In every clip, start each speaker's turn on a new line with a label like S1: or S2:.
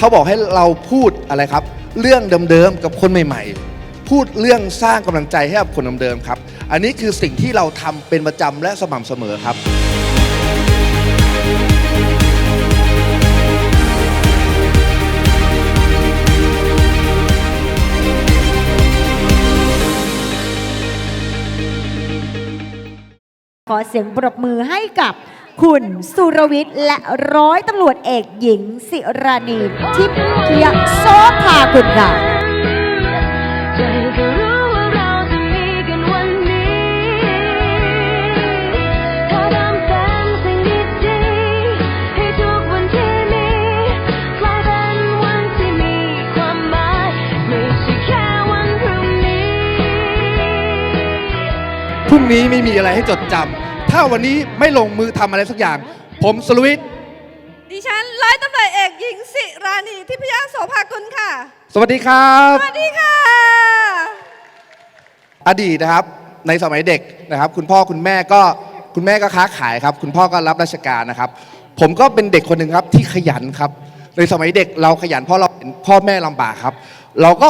S1: เขาบอกให้เราพูดอะไรครับ เรื่องเดิมๆกับคนใหม่ๆ พูดเรื่องสร้างกำลังใจให้กับคนเดิมๆครับ อันนี้คือสิ่งที่เราทำเป็นประจำและสม่ำเสมอครับ
S2: ขอเสียงปรบมือให้กับ คุณสุรวิทย์และร้อยตำรวจเอกหญิงสิรานีทิพย์โซภาคุณค่ะ
S3: พรุ่งนี้
S1: ไม่มีอะไรให้จดจำ ถ้าวันนี้ไม่ลงมือทำอะไรสักอย่าง ผมสลวิทย์
S4: ดิฉันร้อยตำรวจเอกหญิงสิรานีทิพยโสภากุลค่ะ
S1: สวัสดีครับ
S4: สวัสดีค่ะ
S1: อดีตนะครับ ในสมัยเด็กนะครับ คุณพ่อคุณแม่ก็คุณแม่ก็ค้าขายครับ คุณพ่อก็รับราชการนะครับ ผมก็เป็นเด็กคนหนึ่งครับที่ขยันครับ ในสมัยเด็กเราขยันเพราะเราเห็นพ่อแม่ลำบากครับ เราก็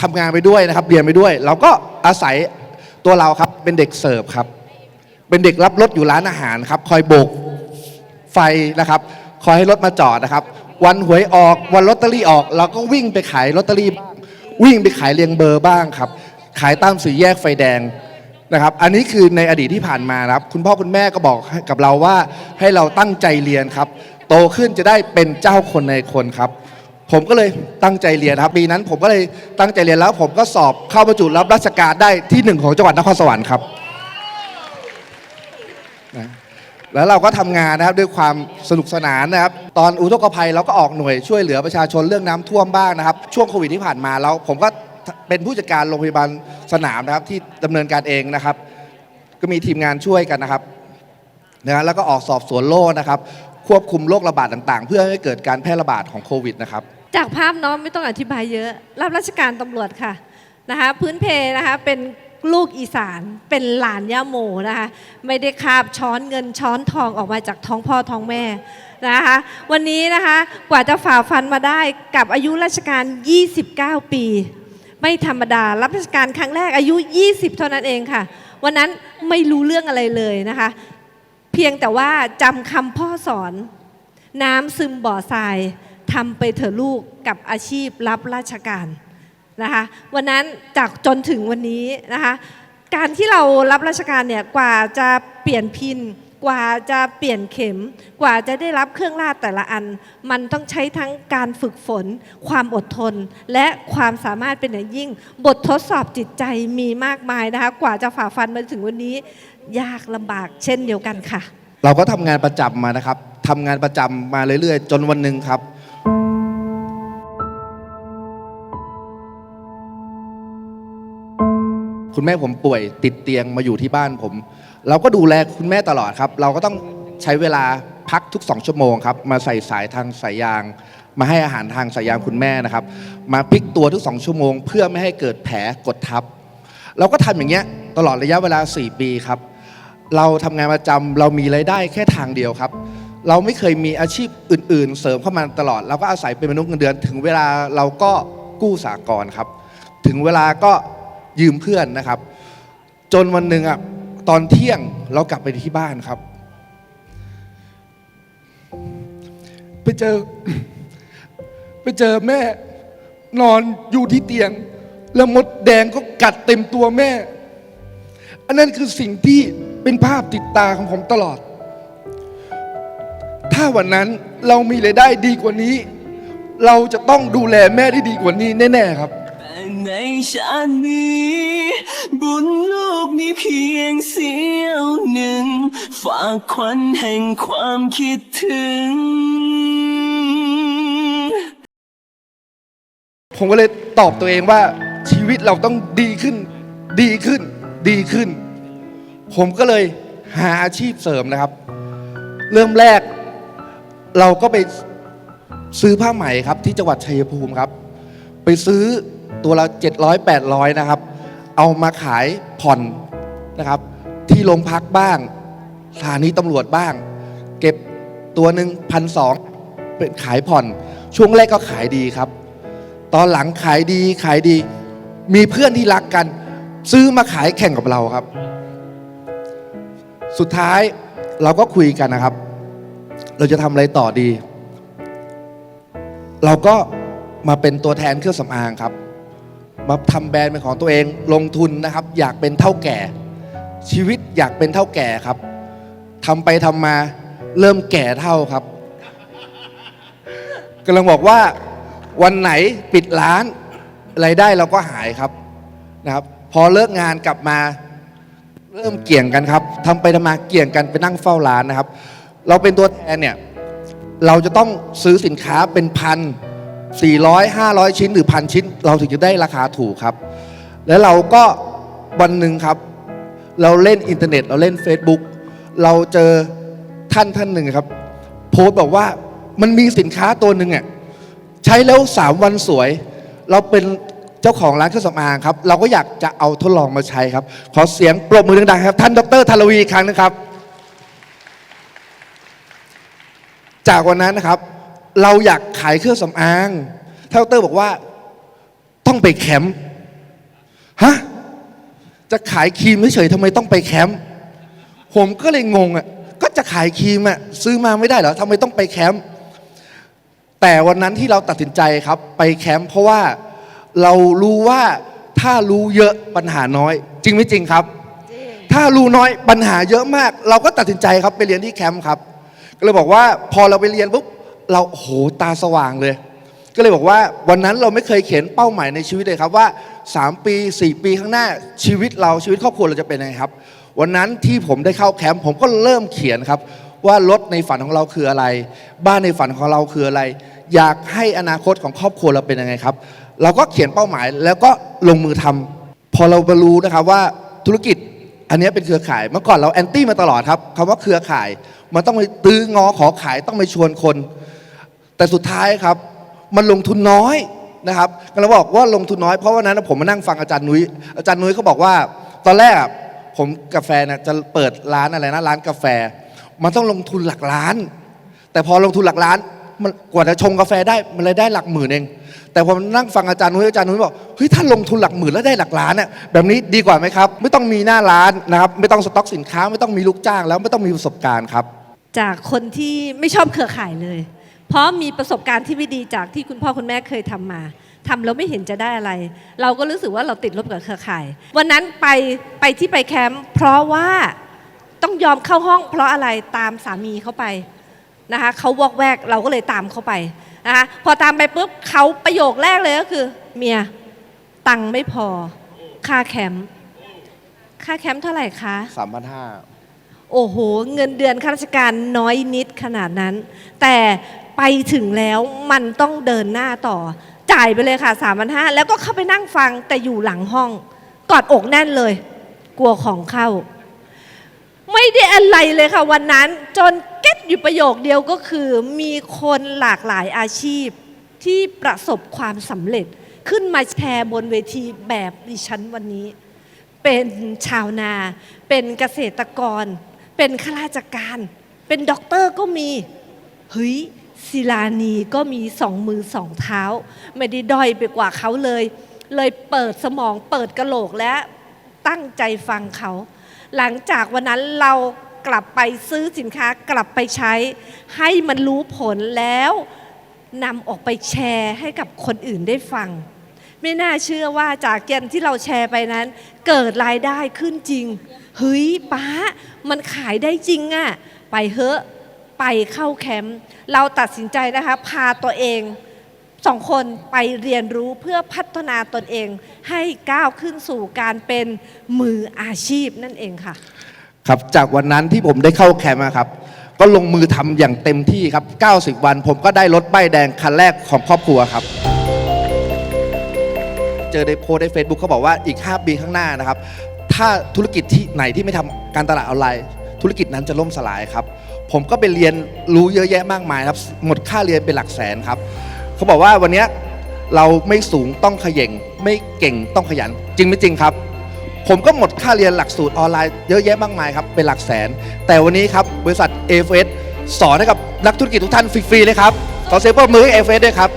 S1: ทำงานไปด้วยนะครับ เรียนไปด้วย เราก็อาศัยตัวเราครับเป็นเด็กเสิร์ฟครับ เป็นเด็กรับรถอยู่ร้านอาหารครับ คอยโบกไฟนะครับ คอยให้รถมาจอดนะครับ วันหวยออกวันลอตเตอรี่ออก เราก็วิ่งไปขายลอตเตอรี่วิ่งไปขายเรียงเบอร์บ้างครับ ขายตามสี่แยกไฟแดงนะครับ อันนี้คือในอดีตที่ผ่านมานะครับ คุณพ่อคุณแม่ก็บอกให้กับเราว่าให้เราตั้งใจเรียนครับ โตขึ้นจะได้เป็นเจ้าคนในคนครับ ผมก็เลยตั้งใจเรียนครับปีนั้น ผมก็เลยตั้งใจเรียนแล้ว ผมก็สอบเข้าบรรจุรับราชการได้ที่หนึ่งของจังหวัดนครสวรรค์ครับ นะแล้วเราก็ทำงานนะครับด้วยความสนุกสนานนะครับ ตอนอุทกภัยเราก็ออกหน่วยช่วยเหลือประชาชนเรื่องน้ำท่วมบ้างนะครับ ช่วงโควิดที่ผ่านมาแล้วผมก็เป็นผู้จัดการโรงพยาบาลสนามนะครับ ที่ดำเนินการเองนะครับ ก็มีทีมงานช่วยกันนะครับนะแล้วก็ออกสอบสวนโรคนะครับ ควบคุมโรคระบาดต่างๆ เพื่อให้เกิดการแพร่ระบาดของโควิดนะครับ
S4: จากภาพน้องไม่ต้องอธิบายเยอะ รับราชการตำรวจค่ะนะคะพื้นเพนะคะเป็น ลูกอีสานเป็นหลานย่าโมนะคะไม่ได้คาบช้อนเงินช้อนทองออกมาจากท้องพ่อท้องแม่นะคะวันนี้นะคะกว่าจะฝ่าฟันมาได้กับอายุราชการ 29 ปี ไม่ธรรมดารับราชการครั้งแรกอายุ 20 เท่านั้นเองค่ะ วันนั้นไม่รู้เรื่องอะไรเลยนะคะ เพียงแต่ว่าจำคำพ่อสอน น้ำซึมบ่อทรายทำไปเถอะลูกกับอาชีพรับราชการ นะคะวันนั้นจากจนถึงวันนี้นะคะการที่เรารับราชการเนี่ยกว่าจะเปลี่ยนพินกว่าจะเปลี่ยนเข็ม กว่าจะได้รับเครื่องราชแต่ละอัน มันต้องใช้ทั้งการฝึกฝน ความอดทน และความสามารถเป็นอย่างยิ่ง บททดสอบจิตใจมีมากมายนะคะ กว่าจะฝ่าฟันมาถึงวันนี้ ยากลำบากเช่นเดียวกันค่ะ
S1: เราก็ทำงานประจำมานะครับทำงานประจำมาเรื่อยๆ จนวันหนึ่งครับ คุณแม่ผมป่วยติดเตียงมาอยู่ที่บ้านผม เราก็ดูแลคุณแม่ตลอดครับ เราก็ต้องใช้เวลาพักทุกสองชั่วโมงครับ มาใส่สายทางสายยาง มาให้อาหารทางสายยางคุณแม่นะครับ มาพลิกตัวทุกสองชั่วโมง เพื่อไม่ให้เกิดแผลกดทับ เราก็ทำอย่างเงี้ยตลอดระยะเวลา 4 ปีครับ เราทำงานประจำเรามีรายได้แค่ทางเดียวครับ เราไม่เคยมีอาชีพอื่น ๆ เสริมเข้ามาตลอด เราก็อาศัยเป็นมนุษย์เงินเดือน ถึงเวลาเราก็กู้สากลครับ ถึงเวลาก็ ยืมเพื่อนนะครับ จนวันหนึ่งอะตอนเที่ยงเรากลับไปที่บ้านครับ ไปเจอ ไปเจอแม่นอนอยู่ที่เตียง แล้วมดแดงก็กัดเต็มตัวแม่ อันนั้นคือสิ่งที่เป็นภาพติดตาของผมตลอด ถ้าวันนั้นเรามีรายได้ดีกว่านี้ เราจะต้องดูแลแม่ได้ดีกว่านี้แน่ ๆ ครับ
S5: ในชาตินี้ บุญลูกมีเพียงเสี้ยวหนึ่ง ฝากควันแห่งความคิดถึง
S1: ผมก็เลยตอบตัวเองว่าชีวิตเราต้องดีขึ้น ดีขึ้น ดีขึ้น ผมก็เลยหาอาชีพเสริมนะครับ เริ่มแรก เราก็ไปซื้อผ้าไหมครับ ที่จังหวัดชัยภูมิครับ ไปซื้อ ตัวละ700 800นะครับ เอามาขายผ่อนนะครับ ที่โรงพักบ้างสถานีตำรวจบ้าง เก็บตัวหนึ่งพันสองเป็นขายผ่อน ช่วงแรกก็ขายดีครับ ตอนหลังขายดีขายดี มีเพื่อนที่รักกัน ซื้อมาขายแข่งกับเราครับ สุดท้ายเราก็คุยกันนะครับ เราจะทำอะไรต่อดี เราก็มาเป็นตัวแทนเครื่องสำอางครับ มาทำแบรนด์เป็นของตัวเองลงทุนนะครับ อยากเป็นเท่าแก่ ชีวิตอยากเป็นเท่าแก่ครับทำไปทำมาเริ่มแก่เท่าครับกำลังบอกว่าวันไหนปิดร้านรายได้เราก็หายครับนะครับ พอเลิกงานกลับมาเริ่มเกี่ยงกันครับทำไปทำมาเกี่ยงกันไปนั่งเฝ้าร้านนะครับ เราเป็นตัวแทนเนี่ยเราจะต้องซื้อสินค้าเป็นพัน สี่ร้อยห้าร้อยชิ้นหรือพันชิ้น เราถึงจะได้ราคาถูกครับ แล้วเราก็วันหนึ่งครับ เราเล่นอินเทอร์เน็ต เราเล่น Facebook เราเจอท่านท่านหนึ่งครับ โพสต์บอกว่ามันมีสินค้าตัวหนึ่งอะใช้แล้วสามวันสวย เราเป็นเจ้าของร้านเครื่องสำอางครับ เราก็อยากจะเอาทดลองมาใช้ครับ ขอเสียงปรบมือดังๆครับ ท่านดรธารวีอีกครั้งนึงครับ จากวันนั้นนะครับ เราอยากขายเครื่องสำอางท่านดรบอกว่าต้องไปแคมป์ฮะจะขายครีมเฉยๆทำไมต้องไปแคมป์ผมก็เลยงงอะก็จะขายครีมอะซื้อมาไม่ได้เหรอทำไมต้องไปแคมป์แต่วันนั้นที่เราตัดสินใจครับไปแคมป์เพราะว่าเรารู้ว่าถ้ารู้เยอะปัญหาน้อย จริงไม่จริงครับ ถ้ารู้น้อยปัญหาเยอะมาก เราก็ตัดสินใจครับไปเรียนที่แคมป์ครับก็เลยบอกว่าพอเราไปเรียนปุ๊บ เราโหตาสว่างเลย ก็เลยบอกว่าวันนั้นเราไม่เคยเขียนเป้าหมายในชีวิตเลยครับว่า 3 ปี 4 ปีข้างหน้าชีวิตเราชีวิตครอบครัวเราจะเป็นยังไงครับ วันนั้นที่ผมได้เข้าแคมป์ผมก็เริ่มเขียนครับ ว่ารถในฝันของเราคืออะไร บ้านในฝันของเราคืออะไร อยากให้อนาคตของครอบครัวเราเป็นยังไงครับ เราก็เขียนเป้าหมายแล้วก็ลงมือทำพอเราไปรู้นะครับว่าธุรกิจอันนี้เป็นเครือข่ายเมื่อก่อนเราแอนตี้มาตลอดครับคำว่าเครือข่าย มันต้องไปตื้องอขอขายต้องไปชวนคน แต่สุดท้ายครับมันลงทุนน้อยนะครับก็เราบอกว่าลงทุนน้อยเพราะวันนั้นผมมานั่งฟังอาจารย์นุ้ยอาจารย์นุ้ยเขาบอกว่า ตอนแรกผมกาแฟนี่ยจะเปิดร้านอะไรนะร้านกาแฟ มันต้องลงทุนหลักล้าน แต่พอลงทุนหลักล้านมันกว่าจะชงกาแฟได้มันเลยได้หลักหมื่นเอง แต่พอมนั่งฟังอาจารย์นุ้ยอาจารย์นุ้ยบอกเฮ้ยถ้าลงทุนหลักหมื่นแล้วได้หลักล้านเนี่ยแบบนี้ดีกว่าไหมครับ ไม่ต้องมีหน้าร้านนะครับไม่ต้องสต็อกสินค้า ไม่ต้องมีลูกจ้างแล้วไม่ต้องมีประสบการณ์ครับ
S4: จากคนที่ไม่ชอบเครือข่ายเลย ราะมีประสบการณ์ที่ไม่ดีจากที่คุณพ่อคุณแม่เคยทำมาทำแล้วไม่เห็นจะได้อะไร เราก็รู้สึกว่าเราติดลบกับเครือข่าย วันนั้นไปไปที่ไปแคมป์เพราะว่าต้องยอมเข้าห้อง เพราะอะไรตามสามีเขาไปนะคะเขาวอกแวกเราก็เลยตามเขาไปนะคะพอตามไปปุ๊บเขาประโยคแรกเลยก็คือ เมียตังค์ไม่พอ ค่าแคมป์ค่าแคมป์เท่าไหร่คะ
S1: 3,500
S4: โอ้โห เงินเดือนข้าราชการน้อยนิดขนาดนั้น แต่ ไปถึงแล้วมันต้องเดินหน้าต่อ จ่ายไปเลยค่ะ3ามพันห้าแล้วก็เข้าไปนั่งฟังแต่อยู่หลังห้อง กอดอกแน่นเลย กลัวของเข้า ไม่ได้อะไรเลยค่ะวันนั้น จนเก็ตอยู่ประโยคเดียวก็คือ มีคนหลากหลายอาชีพที่ประสบความสำเร็จขึ้นมาแชร์บนเวทีแบบดิฉันวันนี้ เป็นชาวนา เป็นเกษตรกร เป็นข้าราชการ เป็นด็อกเตอร์ก็มีเฮ้ย ศิลานีก็มีสองมือสองเท้า ไม่ได้ด้อยไปกว่าเขาเลย เลยเปิดสมองเปิดกระโหลกและตั้งใจฟังเขา หลังจากวันนั้นเรากลับไปซื้อสินค้ากลับไปใช้ ให้มันรู้ผลแล้วนำออกไปแชร์ให้กับคนอื่นได้ฟัง ไม่น่าเชื่อว่าจากเกณฑ์ที่เราแชร์ไปนั้น เกิดรายได้ขึ้นจริงเฮ้ยป้ามันขายได้จริงอะ่ะ ไปเฮอะ ไปเข้าแคมป์เราตัดสินใจนะคะ พาตัวเองสองคนไปเรียนรู้เพื่อพัฒนาตนเองให้ก้าวขึ้นสู่การเป็นมืออาชีพนั่นเองค่ะ
S1: ครับจากวันนั้นที่ผมได้เข้าแคมป์ครับ ก็ลงมือทำอย่างเต็มที่ครับ 90 วันผมก็ได้รถป้ายแดงคันแรกของครอบครัวครับ เจอในโพสใน Facebook เขาบอกว่าอีก 5 ปีข้างหน้านะครับ ถ้าธุรกิจที่ไหนที่ไม่ทำการตลาดออนไลน์ ธุรกิจนั้นจะล่มสลายครับ ผมก็ไปเรียนรู้เยอะแยะมากมายครับ หมดค่าเรียนเป็นหลักแสนครับ เขาบอกว่าวันนี้เราไม่สูงต้องขย่งไม่เก่งต้องขยัน จริงไม่จริงครับ ผมก็หมดค่าเรียนหลักสูตรออนไลน์เยอะแยะมากมายครับเป็นหลักแสน แต่วันนี้ครับบริษัท a f s สอนให้กับนักธุรกิจทุกท่านฟรีๆเลยครับขอเสียงปรมือให้เอฟเอสด้วยครับ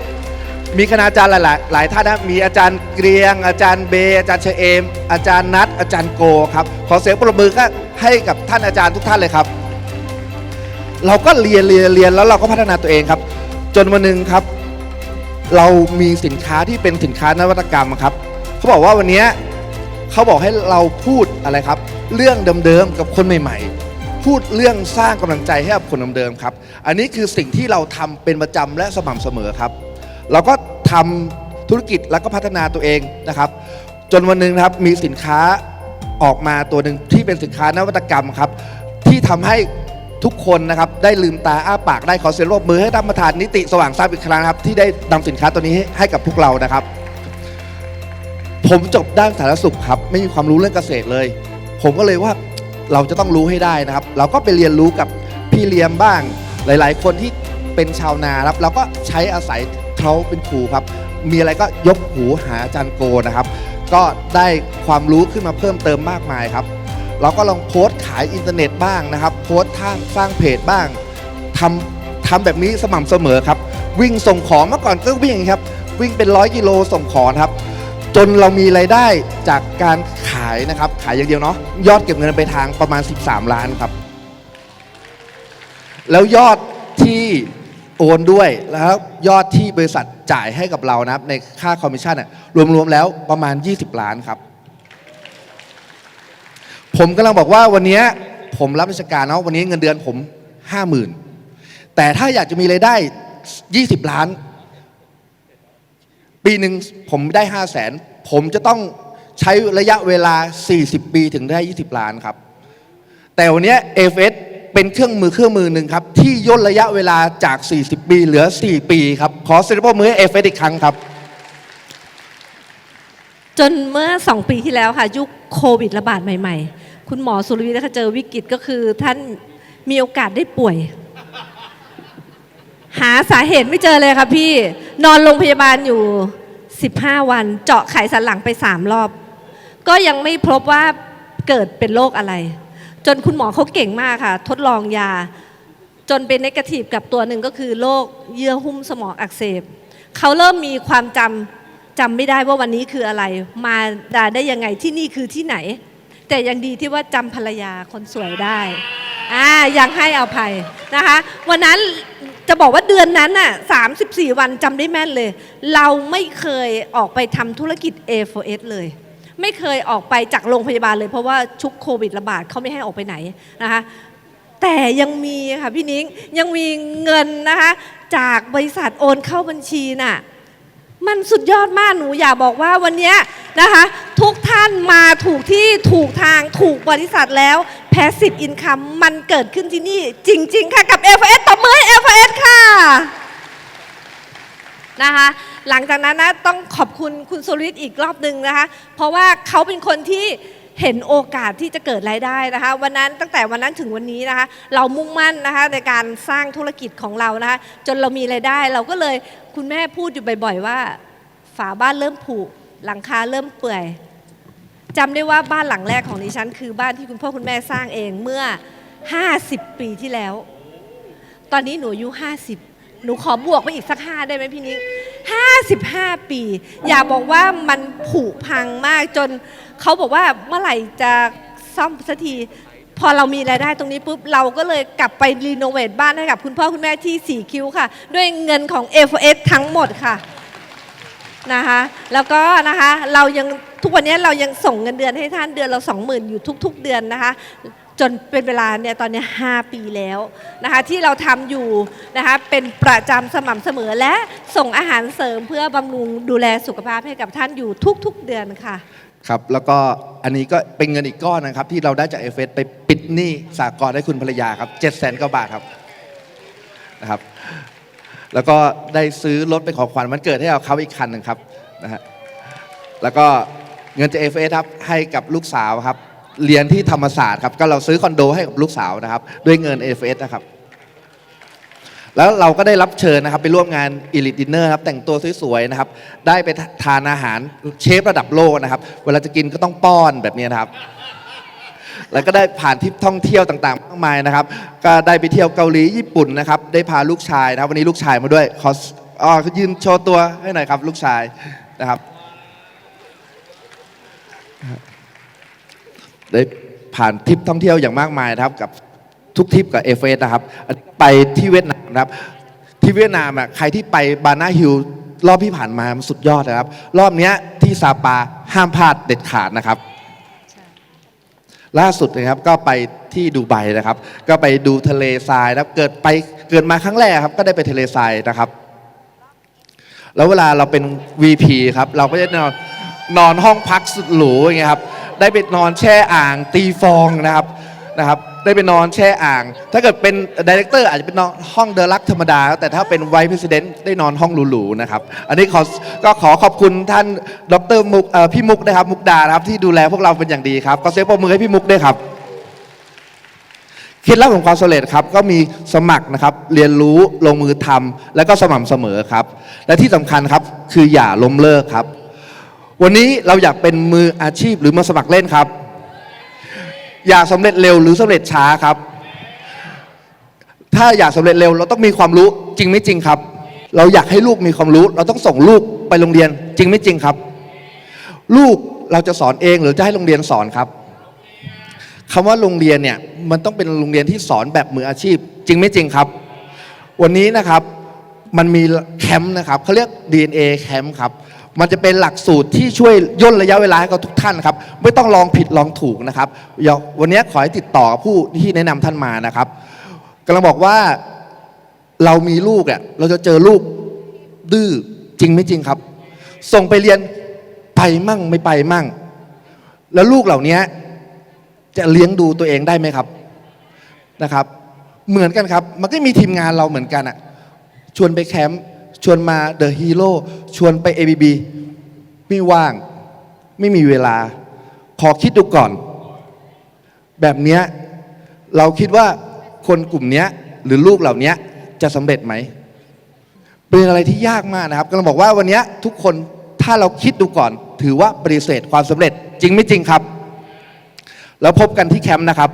S1: มีคณาจารย์หลายๆหลายท่านนะมีอาจารย์เกรียง อาจารย์เบ อาจารย์เชเอม อาจารย์นัทอาจารย์โกครับขอเสียงปรบมือก็ให้กับท่านอาจารย์ทุกท่านเลยครับ เราก็เรียนเรียนเรียนแล้วเราก็พัฒนาตัวเองครับ จนวันหนึ่งครับ เรามีสินค้าที่เป็นสินค้านวัตกรรมครับเขาบอกว่าวันนี้เขาบอกให้เราพูดอะไรครับ เรื่องเดิมๆกับคนใหม่ ๆ พูดเรื่องสร้างกำลังใจให้กับคนเดิมๆครับ อันนี้คือสิ่งที่เราทำเป็นประจำและสม่ำเสมอครับ เราก็ทำธุรกิจแล้วก็พัฒนาตัวเองนะครับ จนวันหนึ่งครับมีสินค้าออกมาตัวหนึ่งที่เป็นสินค้านวัตกรรมครับ ที่ทำให้ ทุกคนนะครับได้ลืมตาอ้าปากได้ขอเสียงรบมือให้ท่านประธานนิติสว่างทราบอีกครั้งนะครับที่ได้นำสินค้าตัวนี้ให้ให้กับพวกเรานะครับ ผมจบด้านสาธารณสุขครับ ไม่มีความรู้เรื่องเกษตรเลย ผมก็เลยว่าเราจะต้องรู้ให้ได้นะครับ เราก็ไปเรียนรู้กับพี่เลี้ยมบ้างหลาย ๆ คนที่เป็นชาวนาครับเราก็ใช้อาศัยเขาเป็นครูครับ มีอะไรก็ยกหูหาอาจารย์โกนะครับ ก็ได้ความรู้ขึ้นมาเพิ่มเติมมากมายครับ เราก็ลองโพสต์ขายอินเทอร์เน็ตบ้างนะครับ โพสต์ทางสร้างเพจบ้างทำทำแบบนี้สม่ำเสมอครับ วิ่งส่งของเมื่อก่อนก็วิ่งครับ วิ่งเป็นร้อยกิโลส่งของครับ จนเรามีไรายได้จากการขายนะครับ ขายอย่างเดียวเนาะยอดเก็บเงินไปทางประมาณ 13 ล้านครับ แล้วยอดที่โอนด้วยแล้วยอดที่บริษัทจ่ายให้กับเรานะครับในค่าคอมมิชชั่นรวมๆแล้วประมาณ 20 ล้านครับ ผมกำลังบอกว่าวันนี้ผมรับราชการเนาะวันนี้เงินเดือนผม50,000แต่ถ้าอยากจะมีรายได้20ล้าน ปีหนึ่งผมได้5 0 0แสนผมจะต้องใช้ระยะเวลา 40 ปีถึงได้ 20 ล้านครับ แต่วันนี้ AFS เป็นเครื่องมือเครื่องมือหนึ่งครับ ที่ย่นระยะเวลาจาก 40 ปีเหลือ 4 ปีครับ ขอเสียงปรบมือให้ AFS อีกครั้งครับ
S4: จนเมื่อ 2 ปีที่แล้วค่ะ ยุคโควิดระบาดใหม่ ๆ คุณหมอสุรวิทย์นะคะเจอวิกฤตก็คือท่านมีโอกาสได้ป่วย หาสาเหตุไม่เจอเลยค่ะพี่นอนโรงพยาบาลอยู่ 15 วัน เจาะไขสันหลังไป3รอบ ก็ยังไม่พบว่าเกิดเป็นโรคอะไร จนคุณหมอเขาเก่งมากค่ะ ทดลองยา จนเป็นนกาทีฟกับตัวหนึ่งก็คือโรคเยื่อหุ้มสมองอักเสบเขาเริ่มมีความจำจำไม่ได้ว่าวันนี้คืออะไร มาได้ได้ยังไงที่นี่คือที่ไหน แต่ยังดีที่ว่าจำภรรยาคนสวยได้อ่ายังให้อภัยนะคะ วันนั้นจะบอกว่าเดือนนั้นน่ะ34 วันจำได้แม่นเลย เราไม่เคยออกไปทำธุรกิจ A4S เลย ไม่เคยออกไปจากโรงพยาบาลเลยเพราะว่าชุกโควิดระบาดเขาไม่ให้ออกไปไหนนะคะแต่ยังมีค่ะพี่นิ้งยังมีเงินนะคะจากบริษัทโอนเข้าบัญชีน่ะ มันสุดยอดมากหนูอยากบอกว่าวันนี้นะคะ ทุกท่านมาถูกที่ถูกทางถูกบริษัทแล้วแพสซีฟอินคัมมันเกิดขึ้นที่นี่จริง ๆ ค่ะกับ FS ตบมือให้ FS ค่ะนะคะหลังจากนั้นนะต้องขอบคุณคุณสุริศอีกรอบหนึ่งนะคะ เพราะว่าเขาเป็นคนที่ เห็นโอกาสที่จะเกิดรายได้นะคะ วันนั้นตั้งแต่วันนั้นถึงวันนี้นะคะ เรามุ่งมั่นนะคะในการสร้างธุรกิจของเรานะคะ จนเรามีรายได้ เราก็เลยคุณแม่พูดอยู่บ่อย ๆ ว่า ฝาบ้านเริ่มผุหลังคาเริ่มเปื่อยจำได้ว่าบ้านหลังแรกของดิฉัน คือบ้านที่คุณพ่อคุณแม่สร้างเองเมื่อ 50 ปีที่แล้ว ตอนนี้หนูอายุ 50 หนูขอบวกไปอีกสักห้าได้ไหมพี่นิ้ง55 ปี อย่าบอกว่ามันผุพังมากจน เขาบอกว่าเมื่อไหร่จะซ่อมสักทีพอเรามีรายได้ตรงนี้ปุ๊บเราก็เลยกลับไปรีโนเวทบ้านให้กับคุณพ่อคุณแม่ที่ 4 คิ้วค่ะ ด้วยเงินของ f s ทั้งหมดค่ะนะคะแล้วก็นะคะเรายังทุกวันนี้เรายังส่งเงินเดือนให้ท่านเดือนเราสองหมื่นอยู่ทุก ๆ เดือนนะคะ จนเป็นเวลาเนี่ยตอนนี้ 5 ปีแล้วนะคะที่เราทำอยู่นะคะเป็นประจำสม่ำเสมอและส่งอาหารเสริมเพื่อบำรุงดูแลสุขภาพให้กับท่านอยู่ทุก ๆ เดือนค่ะ
S1: ครับแล้วก็อันนี้ก็เป็นเงินอีกก้อนนะครับ ที่เราได้จากเอฟเอสไปปิดหนี้สากลให้คุณภรรยาครับเจ็ดแสนกว่าบาทครับนะครับแล้วก็ได้ซื้อรถเป็นของขวัญวันเกิดให้กับเขาอีกคันหนึ่งครับนะฮะแล้วก็เงินจากเอฟเอสครับให้กับลูกสาวครับเรียนที่ธรรมศาสตร์ครับก็เราซื้อคอนโดให้กับลูกสาวนะครับ ด้วยเงินเอฟเอสนะครับ แล้วเราก็ได้รับเชิญนะครับไปร่วมงานอีลิ t ดินเนอร์ครับแต่งตัวสวยๆนะครับ ได้ไปทานอาหารเชฟระดับโลกนะครับ เวลาจะกินก็ต้องป้อนแบบนี้นะครับ แล้วก็ได้ผ่านทริปท่องเที่ยวต่างๆมากมายนะครับ ก็ได้ไปเที่ยวเกาหลีญี่ปุ่นนะครับ ได้พาลูกชายนะครับ วันนี้ลูกชายมาด้วยขออ๋อยืนโชว์ตัวให้หน่อยครับลูกชายนะครับได้ผ่านทริปท่องเที่ยวอย่างมากมายนะครับกับ ทุกทริปกับเอฟเอนะครับอันนี้ไปที่เวียดนามนะครับที่เวียดนามอะใครที่ไปบานาฮิลรอบที่ผ่านมามันสุดยอดนะครับ รอบเนี้ยที่ซาปาห้ามพลาดเด็ดขาดนะครับ ล่าสุดนะครับก็ไปที่ดูไบนะครับ ก็ไปดูทะเลทรายนะครับเกิดไปเกิดมาครั้งแรกครับ ก็ได้ไปทะเลทรายนะครับ แล้วเวลาเราเป็น VP ครับ เราก็จะนอนนอนห้องพักสุดหรูอย่างเงี้ยครับ ได้ไปนอนแช่อ่างตีฟองนะครับนะครับ ได้ไปนอนแช่อ่าง ถ้าเกิดเป็นดีเลกเตอร์อาจจะเป็นนอนห้องเดลักธรรมดา แต่ถ้าเป็นไวท์พ e สเดนต์ได้นอนห้องหรูๆนะครับ อันนี้ขอก็ขอขอบคุณท่านดรมุกพี่มุกนะครับมุกดานะครับที่ดูแลพวกเราเป็นอย่างดีครับก็เสียงปรบมือให้พี่มุกด้วยครับเคล็ดลับของความสำเร็จครับก็มีสมัครนะครับเรียนรู้ลงมือทำแล้วก็สม่ำเสมอครับ และที่สำคัญครับคืออย่าล้มเลิกครับ วันนี้เราอยากเป็นมืออาชีพหรือมาสมัครเล่นครับ อยากสำเร็จเร็วหรือสำเร็จช้าครับ ถ้าอยากสำเร็จเร็วเราต้องมีความรู้จริงไม่จริงครับ เราอยากให้ลูกมีความรู้ เราต้องส่งลูกไปโรงเรียนจริงไม่จริงครับ ลูกเราจะสอนเองหรือจะให้โรงเรียนสอนครับคำว่าโรงเรียนเนี่ยมันต้องเป็นโรงเรียนที่สอนแบบมืออาชีพ จริงไม่จริงครับ วันนี้นะครับมันมีแคมป์นะครับเขาเรียก DNA แคมป์ครับ มันจะเป็นหลักสูตรที่ช่วยย่นระยะเวลาให้กับทุกท่านนครับ ไม่ต้องลองผิดลองถูกนะครับเดี๋ยววันนี้ขอให้ติดต่อผู้ที่แนะนำท่านมานะครับกำลังบอกว่าเรามีลูกอะเราจะเจอลูกดื้อจริงไม่จริงครับ ส่งไปเรียนไปมั่งไม่ไปมั่ง แล้วลูกเหล่านี้จะเลี้ยงดูตัวเองได้ไหมครับนะครับ เหมือนกันครับ มันก็มีทีมงานเราเหมือนกันอะชวนไปแคมป์ ชวนมาเดอะฮีโร่ชวนไป ABB ไม่ว่าง ไม่มีเวลา ขอคิดดูก่อน แบบเนี้ยเราคิดว่าคนกลุ่มเนี้ยหรือลูกเหล่านี้จะสำเร็จไหม เป็นอะไรที่ยากมากนะครับกำลังบอกว่าวันนี้ทุกคนถ้าเราคิดดูก่อน ถือว่าปฏิเสธความสำเร็จ จริงไม่จริงครับ แล้วพบกันที่แคมป์นะครับ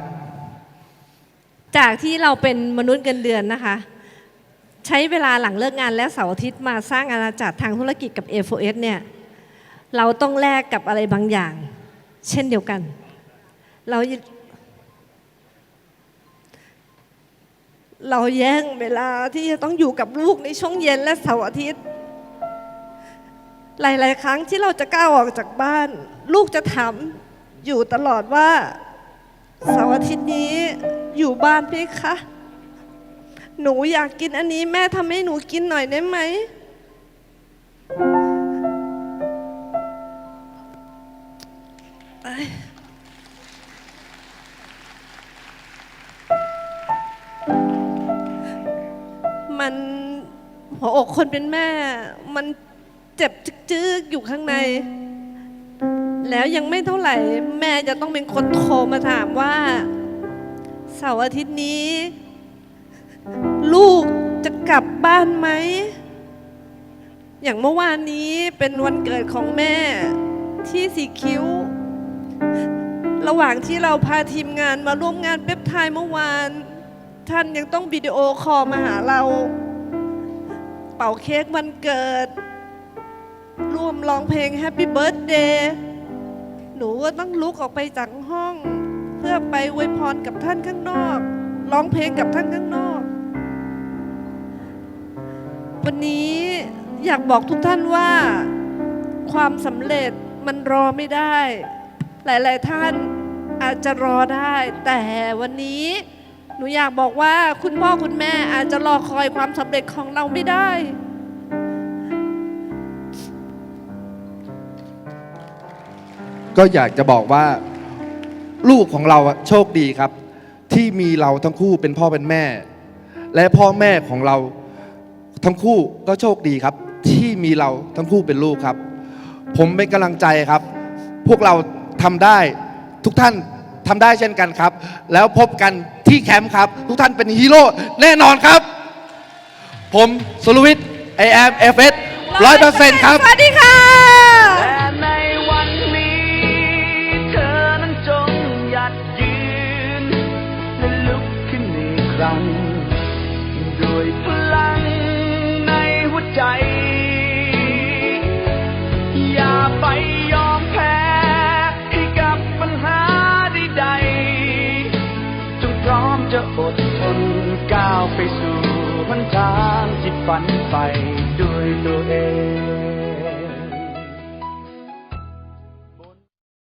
S4: จากที่เราเป็นมนุษย์เงินเดือนนะคะ ใช้เวลาหลังเลิกงานและเสาร์อาทิตย์มาสร้างอาณาจักรทางธุรกิจกับ A4S เนี่ยเราต้องแลกกับอะไรบางอย่าง เช่นเดียวกัน เราเราแย่งเวลาที่จะต้องอยู่กับลูกในช่วงเย็นและเสาร์อาทิตย์ หลาย ๆ ครั้งที่เราจะก้าวออกจากบ้าน ลูกจะถามอยู่ตลอดว่าเสาร์อาทิตย์นี้อยู่บ้านไหมคะ หนูอยากกินอันนี้แม่ทำให้หนูกินหน่อยได้ไหมเอ้ยมันหัวอกคนเป็นแม่ มันเจ็บจึกๆอยู่ข้างใน แล้วยังไม่เท่าไหร่ แม่จะต้องเป็นคนโทรมาถามว่า เสาร์อาทิตย์นี้ กลับบ้านไหม อย่างเมื่อวานนี้เป็นวันเกิดของแม่ที่สีคิ้ว ระหว่างที่เราพาทีมงานมาร่วมงานเป๊ปไทม์เมื่อวาน ท่านยังต้องวิดีโอคอลมาหาเรา เป่าเค้กวันเกิด ร่วมร้องเพลง Happy Birthday หนูก็ต้องลุกออกไปจากห้อง เพื่อไปอวยพรกับท่านข้างนอก ร้องเพลงกับท่านข้างนอก วันนี้อยากบอกทุกท่านว่าความสำเร็จมันรอไม่ได้ หลายๆท่านอาจจะรอได้ แต่วันนี้หนูอยากบอกว่าคุณพ่อคุณแม่อาจจะรอคอยความสำเร็จของเราไม่ได้
S1: ก็อยากจะบอกว่า ลูกของเราอะโชคดีครับ ที่มีเราทั้งคู่เป็นพ่อเป็นแม่ และพ่อแม่ของเรา ทั้งคู่ก็โชคดีครับ ที่มีเราทั้งคู่เป็นลูกครับ ผมเป็นกำลังใจครับ พวกเราทำได้ทุกท่านทำได้เช่นกันครับ แล้วพบกันที่แคมป์ครับ ทุกท่านเป็นฮีโร่แน่นอนครับ ผมสุรวิทย์ไอแอมเอฟเอสร้อยเปอร์เซ็นต์ครับ
S4: สวัสดีค่ะ
S6: ไปสู่หนทางที่ฝันไปด้วยตัวเอง